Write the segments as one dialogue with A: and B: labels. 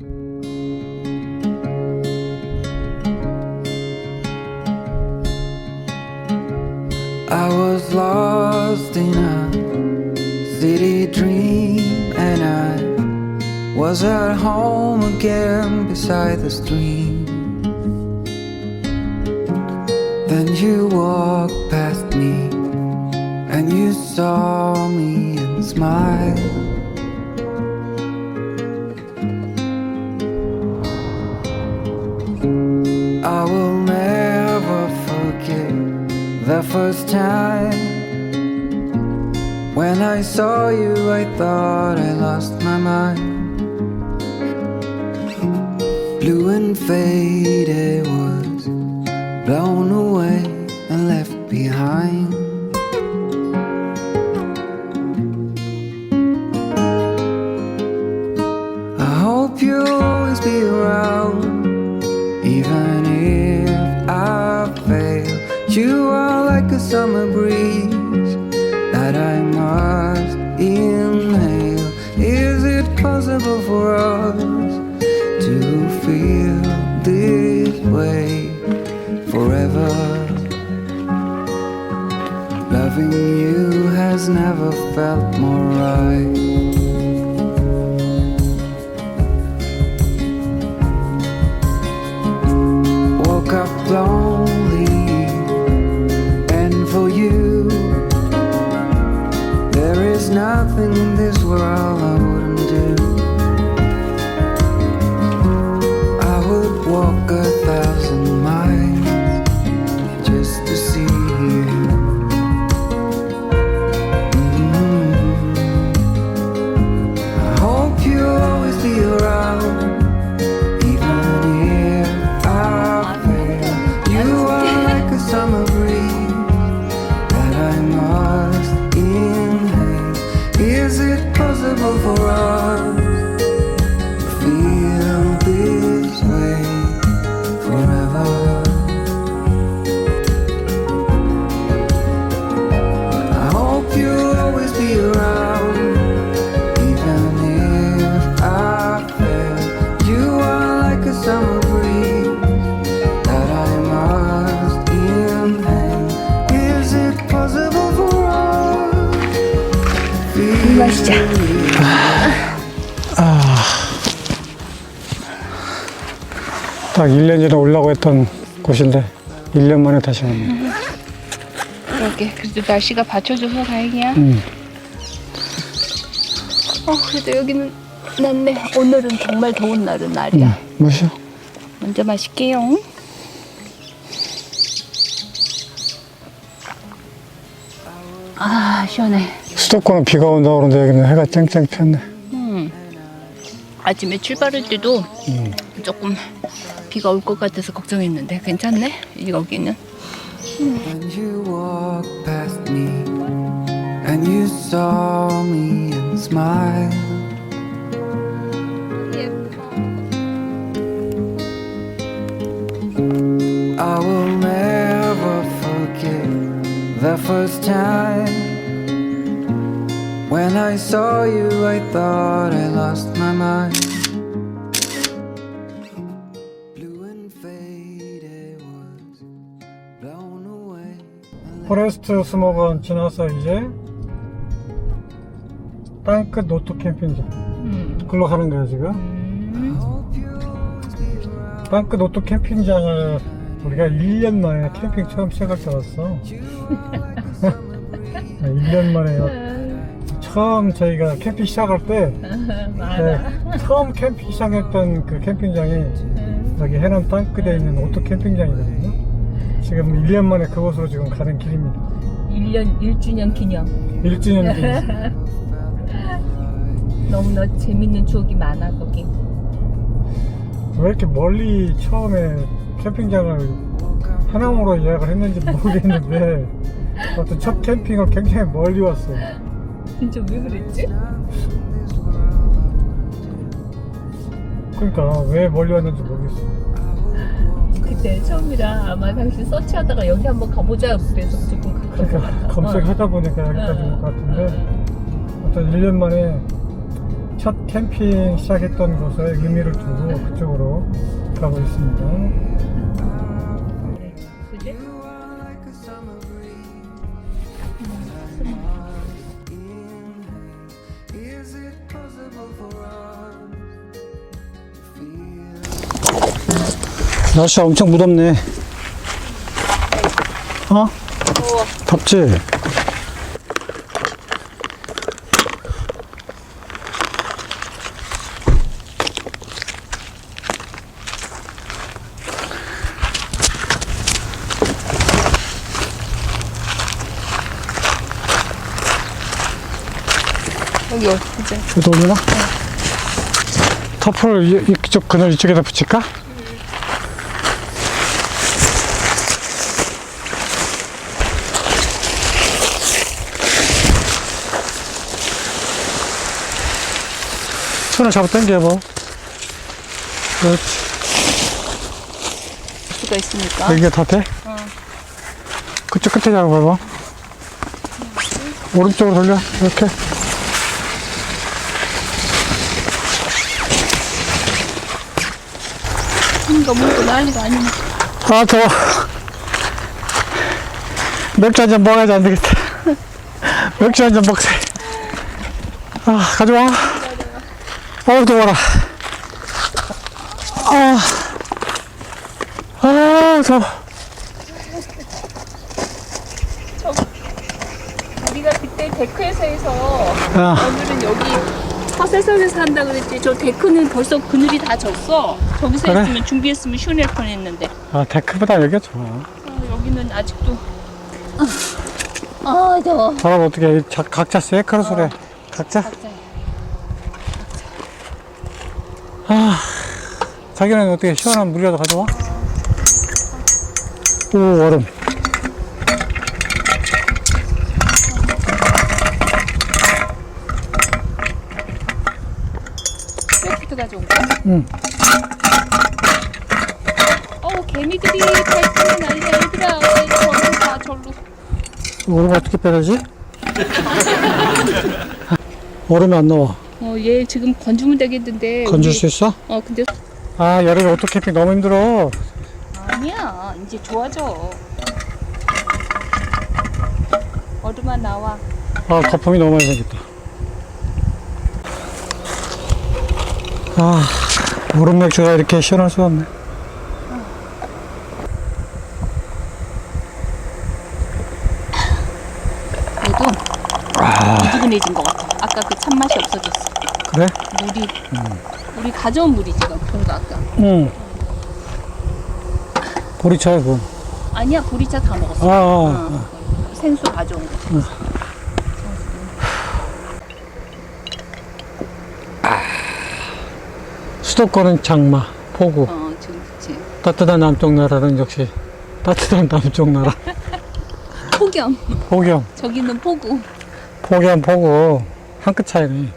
A: I was lost in a city dream, and I was at home again beside the stream. Then you walked past me, and you saw me and smiled. I saw you. I thought I lost my mind. Blue and faded was blown has never felt more right.
B: 딱 1년 전에 올라고 했던 곳인데 1년 만에 다시 왔네.
C: 그러게. 그래도 날씨가 받쳐줘서 다행이야.
B: 음.
C: 어, 그래도 여기는 낫네. 오늘은 정말 더운 날은 날이야.
B: 뭐시오?
C: 먼저 마실게요. 아, 시원해.
B: 수도권은 비가 온다고 그러는데 여기는 해가 쨍쨍 폈네.
C: 음. 아침에 출발할 때도
B: 음.
C: 조금 비가 올 것 같아서 걱정했는데 괜찮네. 여기는.
A: When you walked past me and you saw me and smiled. I will never forget the first time when I saw you. I thought I lost my mind.
B: 포레스트 스모건 지나서 이제 땅끝 노트 캠핑장.
C: 음.
B: 글로 가는 거야 지금.
C: 음.
B: 땅끝 노트 캠핑장을 우리가 1년 만에 캠핑 처음 시작할 때 왔어. 1년 만에 처음 저희가 캠핑 시작할 때 네, 처음 캠핑 시작했던 그 캠핑장이 여기 해남 땅끝에 있는 오토 캠핑장이거든요. 지금 1년 만에 그곳으로 지금 가는 길입니다.
C: 1년 1주년 기념.
B: 1주년 기념.
C: 너무나 재밌는 추억이 많아 거기.
B: 왜 이렇게 멀리 처음에 캠핑장을 하남으로 예약을 했는지 모르겠는데 아무튼 첫 캠핑을 굉장히 멀리 왔어요.
C: 진짜 왜 그랬지?
B: 그러니까 왜 멀리 왔는지 모르겠어.
C: 그때 처음이라 아마 당신 서치하다가 여기 한번 가보자 그래서 조금 갔던 것
B: 그러니까
C: 같아.
B: 검색하다 보니까 여기까지 온 것 같은데 아무튼 1년 만에 첫 캠핑 시작했던 곳에 의미를 두고 그쪽으로 가고 있습니다. 날씨가 엄청 무덥네. 어?
C: 더워.
B: 덥지?
C: 여기 어디지?
B: 저도 올리나? 터프를 이- 이쪽 그늘 이쪽에다 붙일까? 손을 잡아 당겨봐. 그렇지.
C: 수가 있으니까.
B: 이게 다 돼? 그쪽 끝에 잡아봐. 오른쪽으로 돌려. 이렇게.
C: 음, 너무 난리가 아니네.
B: 아, 더워. 맥주 한 잔 먹어야지 안 되겠다. 맥주 한 잔 먹세. 아, 가져와. 어우, 더워라. 아, 아, 더워.
C: 우리가 그때 데크에서 해서
B: 야,
C: 오늘은 여기 화세선에서 한다 그랬지. 저 데크는 벌써 그늘이 다 졌어. 저기서
B: 그래?
C: 했으면 준비했으면 시원할 뻔했는데.
B: 아, 데크보다 여기가 좋아.
C: 어, 여기는 아직도. 아 더워.
B: 사람 어떻게, 자, 각자 셀카로 소래. 각자? 아, 자기는 어떻게 시원한 물이라도 가져와? 오, 얼음.
C: 크래프트 가져온 거야?
B: 응.
C: 어우 개미들이 발톱이 난리야 얘들아. 저로 가 절로.
B: 얼음 어떻게 빼야지? 얼음이 안 나와.
C: 어 얘 지금 건주면 되겠는데.
B: 건질
C: 우리-
B: 수 있어?
C: 어 근데
B: 아, 여름에 오토캠핑 너무 힘들어.
C: 아니야 이제 좋아져. 얼음만 나와.
B: 아, 거품이 너무 많이 생겼다. 아, 얼음 맥주가 이렇게 시원할 수가 없네.
C: 그래도 미지근해진 것 같아. 아까 그 찬맛이 없어졌어.
B: 그래?
C: 물이 우리 가져온 물이 지금 본거 아까.
B: 응. 보리차야, 그건.
C: 아니야 보리차 다 먹었어.
B: 아, 아,
C: 어, 생수 가져온 거.
B: 수도권은 장마, 폭우.
C: 어.
B: 따뜻한 남쪽 나라는 역시 따뜻한 남쪽 나라.
C: 폭염.
B: 폭염,
C: 저기는 폭우.
B: 폭염, 폭우. 한 끗 차이네.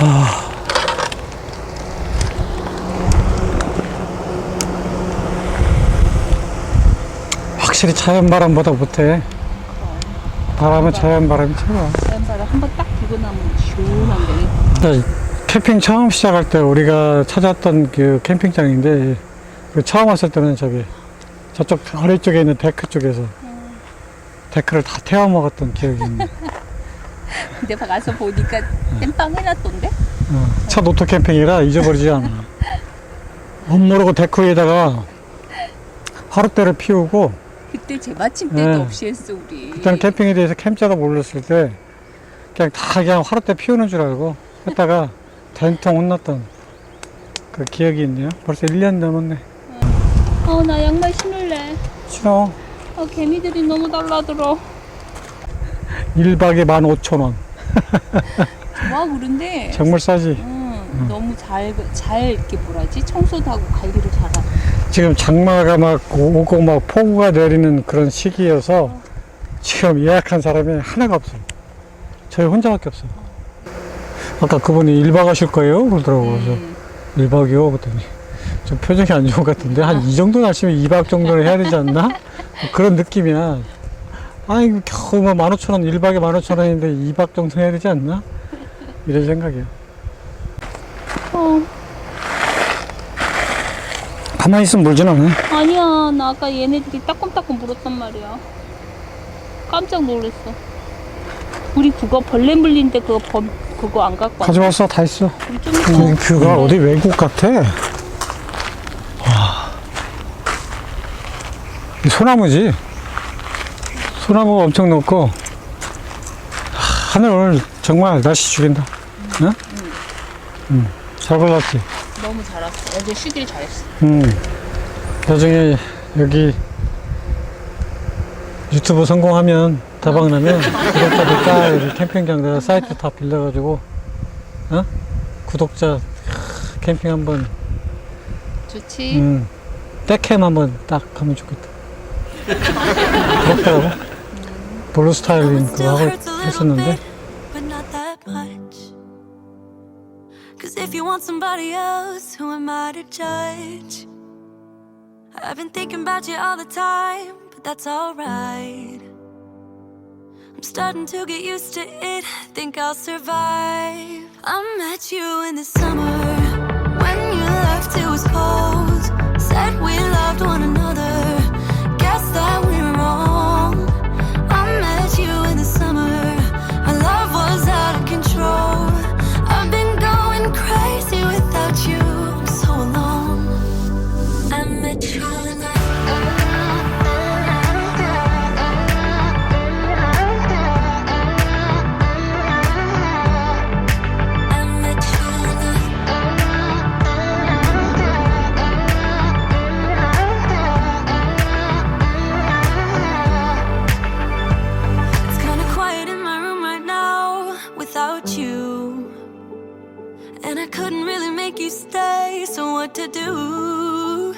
B: 아. 확실히 자연 바람보다 못해. 바람은 자연 바람이 최고야.
C: 자연바람 한번 딱 불고 나면 시원한데.
B: 네, 캠핑 처음 시작할 때 우리가 찾았던 그 캠핑장인데 그 처음 왔을 때는 저기 저쪽 아래쪽에 있는 데크 쪽에서 데크를 다 태워 먹었던 기억이 있네.
C: 근데 가서 보니까 땜빵 해놨던데?
B: 어, 첫 오토 캠핑이라 잊어버리지 않아. 못 모르고 데크 위에다가 화롯대를 피우고
C: 그때 제마침 때도
B: 네.
C: 없이 했어 우리.
B: 그때는 캠핑에 대해서 캠자도 몰랐을 때 그냥 다 그냥 화롯대 피우는 줄 알고 했다가 된통 혼났던 그 기억이 있네요. 벌써 1년 넘었네.
C: 어 나 양말 신을래.
B: 싫어.
C: 어 개미들이 너무 달라들어.
B: 1박에 15,000원.
C: 좋아 그런데.
B: 정말 싸지.
C: 응, 너무 잘, 잘, 이렇게 뭐라지? 청소도 하고 관리를 잘하
B: 지금 장마가 막 오고 막 폭우가 내리는 그런 시기여서 지금 예약한 사람이 하나가 없어요. 저희 혼자밖에 없어요. 아까 그분이 1박 하실 거예요? 그러더라고요.
C: 음,
B: 1박이요? 그랬더니 좀 표정이 안 좋은 것 같은데 한 이 정도 날씨면 2박 정도는 해야 되지 않나? 뭐 그런 느낌이야. 아 이거 겨우 뭐 15,000원 1박에 15,000원인데 2박 정도 해야 되지 않나? 이런 생각이야
C: 어,
B: 가만히 있으면 물진 않아
C: 아니야. 나 아까 얘네들이 따끔따끔 물었단 말이야. 깜짝 놀랐어. 우리 그거 벌레 물린데 그거 범, 그거 안 갖고 왔어.
B: 가져왔어 다 있어 음, 뷰가 어디 외국 같아 와. 이 소나무지 소나무가 엄청 높고 하, 하늘 오늘 정말 날씨 죽인다 응? 응. 잘 골랐지
C: 너무 잘 왔어. 어제 쉬길 잘했어.
B: 음, 나중에 여기 유튜브 성공하면 대박 나면 구독자들 딱 여기 캠핑장 내가 사이트 다 빌려가지고 어? 구독자 크, 캠핑 한번
C: 좋지.
B: 음, 백캠 한번 딱 하면 좋겠다. 부럽더라고. 블루 스타일링 그거
D: Still
B: 하고
D: hurts a little
B: 했었는데
D: bit, but not that much. Cause if you want somebody else, who am I to judge? I've been thinking about you all the time, but that's alright. I'm starting to get used to it, think I'll survive. I met you in the summer when you left, it was cold. Said we loved one another, What to do?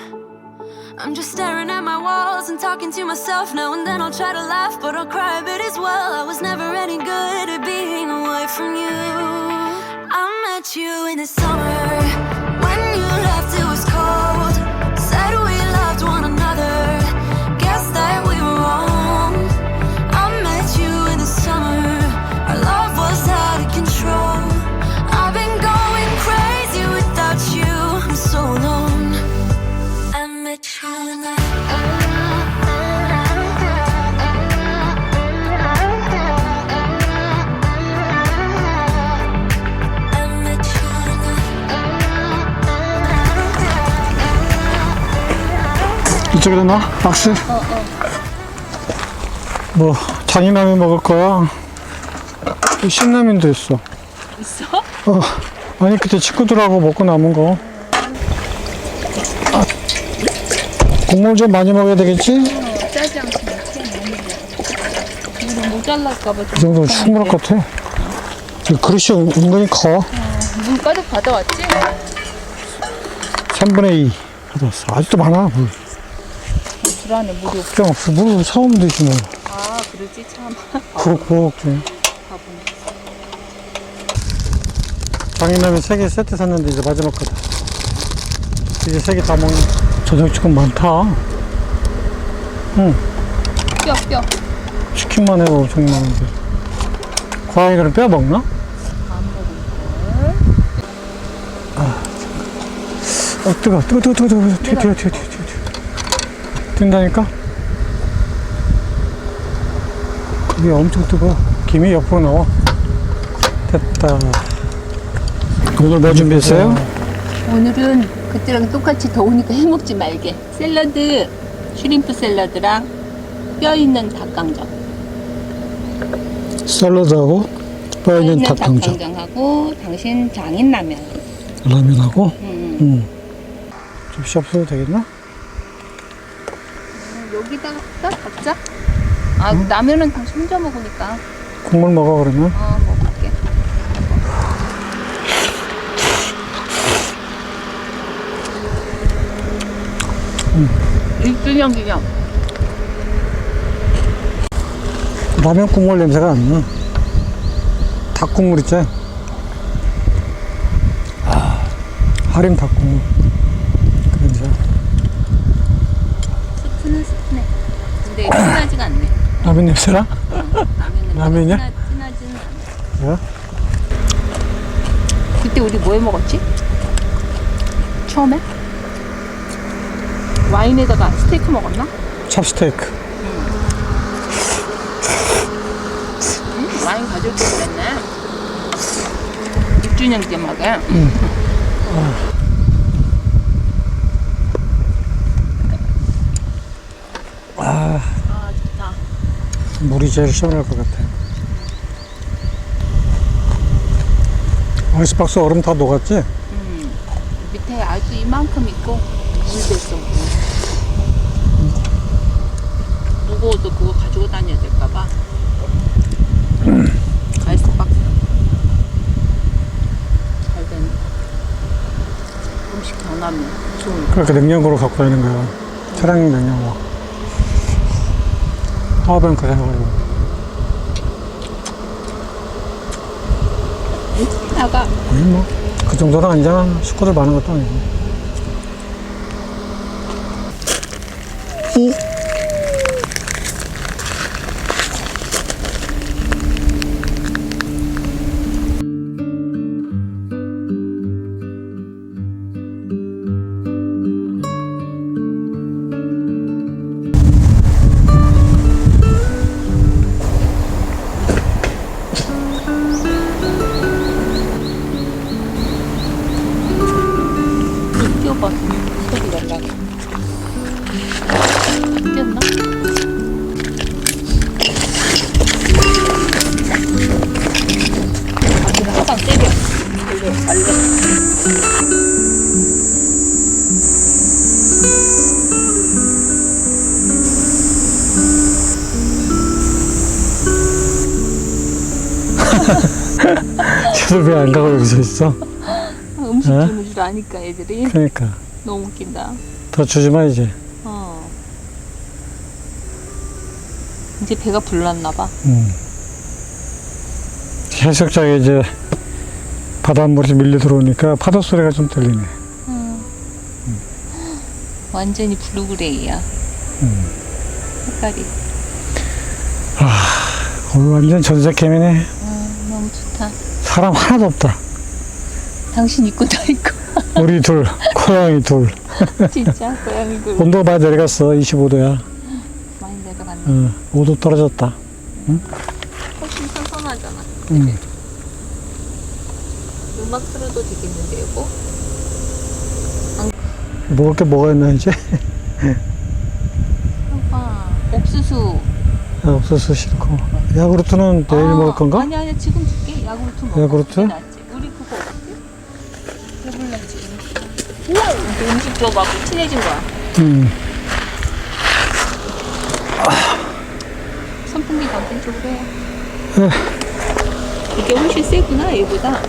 D: I'm just staring at my walls and talking to myself now and then I'll try to laugh, but I'll cry a bit as well. I was never any good at being away from you. I met you in the summer the
B: 이쪽에다 놔 박스. 뭐 장인라면 먹을 거야. 또 신라면도 있어.
C: 있어?
B: 어, 아니 그때 친구들하고 먹고 남은 거. 아, 국물 좀 많이 먹어야 되겠지?
C: 짜지 않고 물이 모자랄까봐
B: 이 정도면 충분할 것 같아. 이 그릇이 은- 은근히 커.
C: 물 가득 받아왔지?
B: 3분의 2 받았어. 아직도 많아. 물.
C: 줄 안에 물이 없어.
B: 물 사오면 되지 뭐.
C: 아, 그러지 참.
B: 그거 그거 걱정. 장인라면 3개 세트 샀는데 이제 마지막 거다. 이제 3개 다 먹는. 저녁 지금 많다.
C: 뼈, 뼈.
B: 치킨만 해도 엄청 많은데. 과일을 빼 먹나?
C: 안 먹을
B: 어, 뜨거, 뜨거, 뜨거, 뜨거, 뜨거, 튀어, 튀어, 튀어, 튀어, 튀어. 뛴다니까? 그게 엄청 뜨거. 김이 옆으로 나와. 됐다. 오늘 뭐 준비했어요?
C: 오늘은 그때랑 똑같이 더우니까 해먹지 말게. 샐러드, 슈림프 샐러드랑 뼈 있는 닭강정.
B: 샐러드하고 뼈 있는 닭강정.
C: 닭강정하고 당신 장인 라면.
B: 라면하고.
C: 음.
B: 음. 접시 없어도 되겠나?
C: 여기다가 딱 갖자. 아, 라면은 당신 혼자 먹으니까.
B: 국물 먹어, 그러면.
C: 어, 먹을게. 음. 1주년 기념.
B: 라면 국물 냄새가 안 나. 닭국물 있지? 아, 하림 닭국물. 그 냄새.
C: 스프는 스프네. 근데 흔하지가 않네.
B: 라면 냄새나? 라면이야?
C: 진하, 진하지는 않아.
B: 어?
C: 그때 우리 뭐 해 먹었지? 처음에? 와인에다가 스테이크 먹었나?
B: 찹스테이크.
C: 응, 와인 가져올 걸 그랬네. 6주년 때막에.
B: 아,
C: 아, 좋다.
B: 물이 제일 시원할 것 같아. 아이스박스 얼음 다 녹았지?
C: 음, 밑에 아주 이만큼 있고 물 됐어. 물. 무거워도 그거 가지고 다녀야 될까봐. 아이스박스. 잘된 음식 변하면 좋은.
B: 그렇게 냉장고로 갖고 다니는 거야. 차량 냉장고. 파워뱅크 사용하려고.
C: 나가.
B: 아니 뭐, 그 정도는 아니잖아. 식구들 많은 것도 아니고. 이 저들 왜안 가고 여기서 있어?
C: 음식
B: 어?
C: 주는 줄 아니까 애들이.
B: 그러니까.
C: 너무 웃긴다.
B: 더 주지 마, 이제.
C: 어. 이제 배가 불렀나 봐.
B: 음. 해석장에 이제 바닷물이 밀려 들어오니까 파도 소리가 좀 들리네.
C: 완전히 블루그레이야. 색깔이.
B: 오늘 완전 전세 캠이네.
C: 어, 너무 좋다.
B: 사람 하나도 없다.
C: 당신 입고 다 입고.
B: 우리 둘, 고양이 둘.
C: 진짜 고양이들
B: 온도가 많이 내려갔어. 25도야.
C: 많이 내려갔네.
B: 어, 5도 떨어졌다.
C: 훨씬 선선하잖아.
B: 음.
C: 음악 틀어도 되겠는데 이거?
B: 먹을 게 뭐가 있나, 이제?
C: 아, 옥수수.
B: 아, 옥수수 싫고. 야구르트는 내일
C: 아,
B: 먹을 건가?
C: 아니 아니 지금 줄게. 야구르트 먹어.
B: 야구르트?
C: 그게 낫지. 우리 그거 어때? 배불렀지. 우와, 이제 음식 줘갖고 친해진 거야.
B: 음.
C: 선풍기 당근 쪽으로 해. 이게 훨씬 세구나 얘보다.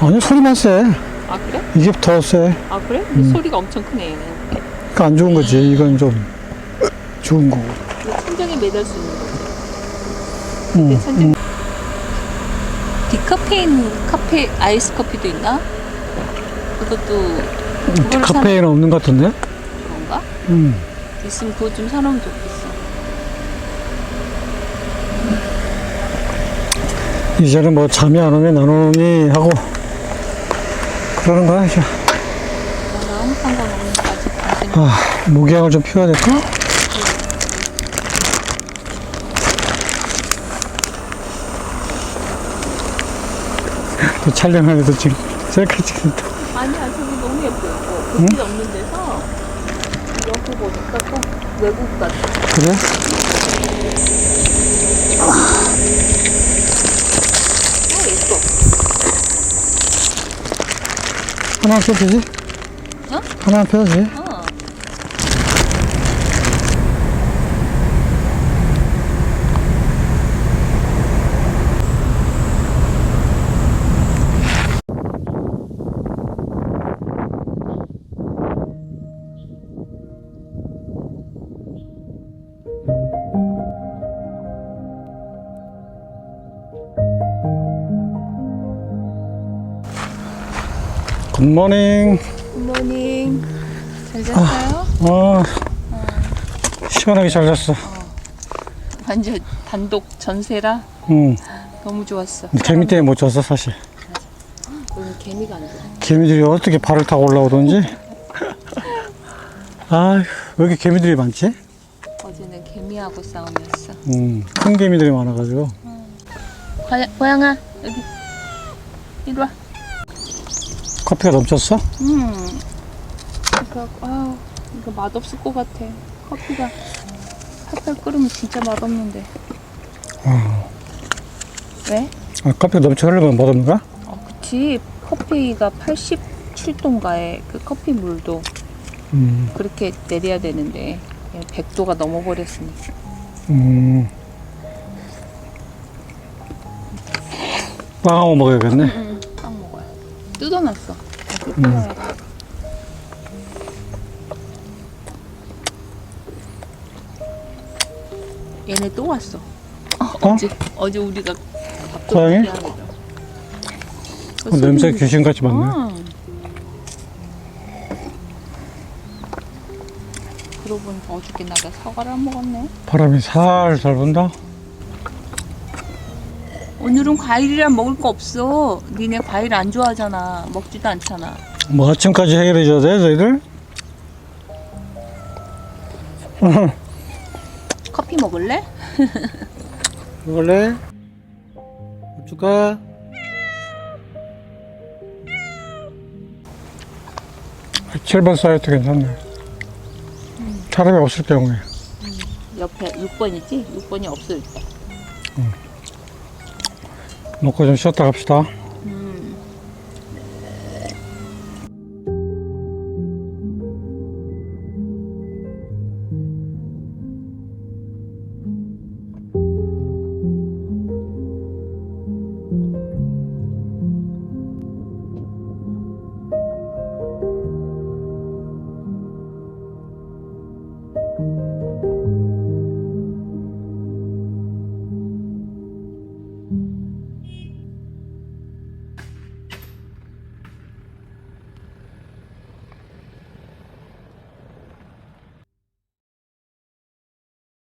B: 아니, 소리만 세.
C: 아 그래?
B: 이게 더 세.
C: 아 그래? 근데 소리가 엄청 크네 얘는.
B: 그러니까 안 좋은 거지. 이건 좀 좋은 거고.
C: 이거 천장에 매달 수 있는 거지.
B: 음,
C: 내 천장. 디카페인 카페 아이스 커피도 있나? 그것도 그걸 사
B: 카페인 없는 것 같은데?
C: 그런가?
B: 음.
C: 있으면 그거 좀 사놓으면 좋겠어.
B: 이제는 뭐 잠이 안 오면 안 오니 하고 그러는 거야 이제
C: 나 아무 상관없는 거 아직 당신
B: 아 모기향을 좀 피워야 될까? 또 촬영하면서 지금 셀카 찍는다
C: 아니야 저기 너무 예뻐요. 불빛 없는 데서 여기 보니까 또 외국 같아.
B: 그래?
C: 아 예뻐.
B: 하나 펴주지?
C: 어?
B: 하나 펴야지 굿모닝
C: 굿모닝. 잘 잤어요?
B: 어 시원하게 잘 잤어
C: 완전 단독 전세라
B: 응.
C: 너무 좋았어.
B: 개미 때문에 못 잤어 사실.
C: 오늘 개미가 안 좋아.
B: 개미들이 어떻게 발을 타고 올라오던지. 아휴, 왜 이렇게 개미들이 많지?
C: 어제는 개미하고 싸움이었어.
B: 음, 큰 개미들이 많아가지고.
C: 고양, 고양아 여기 이리 와.
B: 커피가 넘쳤어?
C: 음. 이거 아우 이거 맛없을 것 같아. 커피가 팔팔 끓으면 진짜 맛없는데. 왜?
B: 아, 커피가 넘쳐 흐르면 맛없는가?
C: 어, 그치. 커피가 87도인가에 그 커피 물도
B: 음,
C: 그렇게 내려야 되는데 100도가 넘어버렸으니.
B: 음. 빵하고 먹어야겠네.
C: 응, 빵 먹어요. 뜯어놨어. 돼. 얘네 또 왔어.
B: 어?
C: 어제 어제 우리가 밥도
B: 고양이?
C: 먹게 하거든.
B: 어, 냄새 귀신같이 맡네.
C: 응. 그러고 보니까 어저께 나가 사과를 안 먹었네.
B: 바람이 살살 분다.
C: 오늘은 과일이랑 먹을 거 없어. 니네 과일 안 좋아하잖아. 먹지도 않잖아.
B: 뭐 아침까지 해결해 줘야 돼, 저희들?
C: 커피 먹을래?
B: 먹을래? 줄까? 칠번 사이트 괜찮네. 사람이 없을 경우에.
C: 옆에 6번이지? 6번이 없을 때.
B: 먹고 좀 쉬었다 갑시다.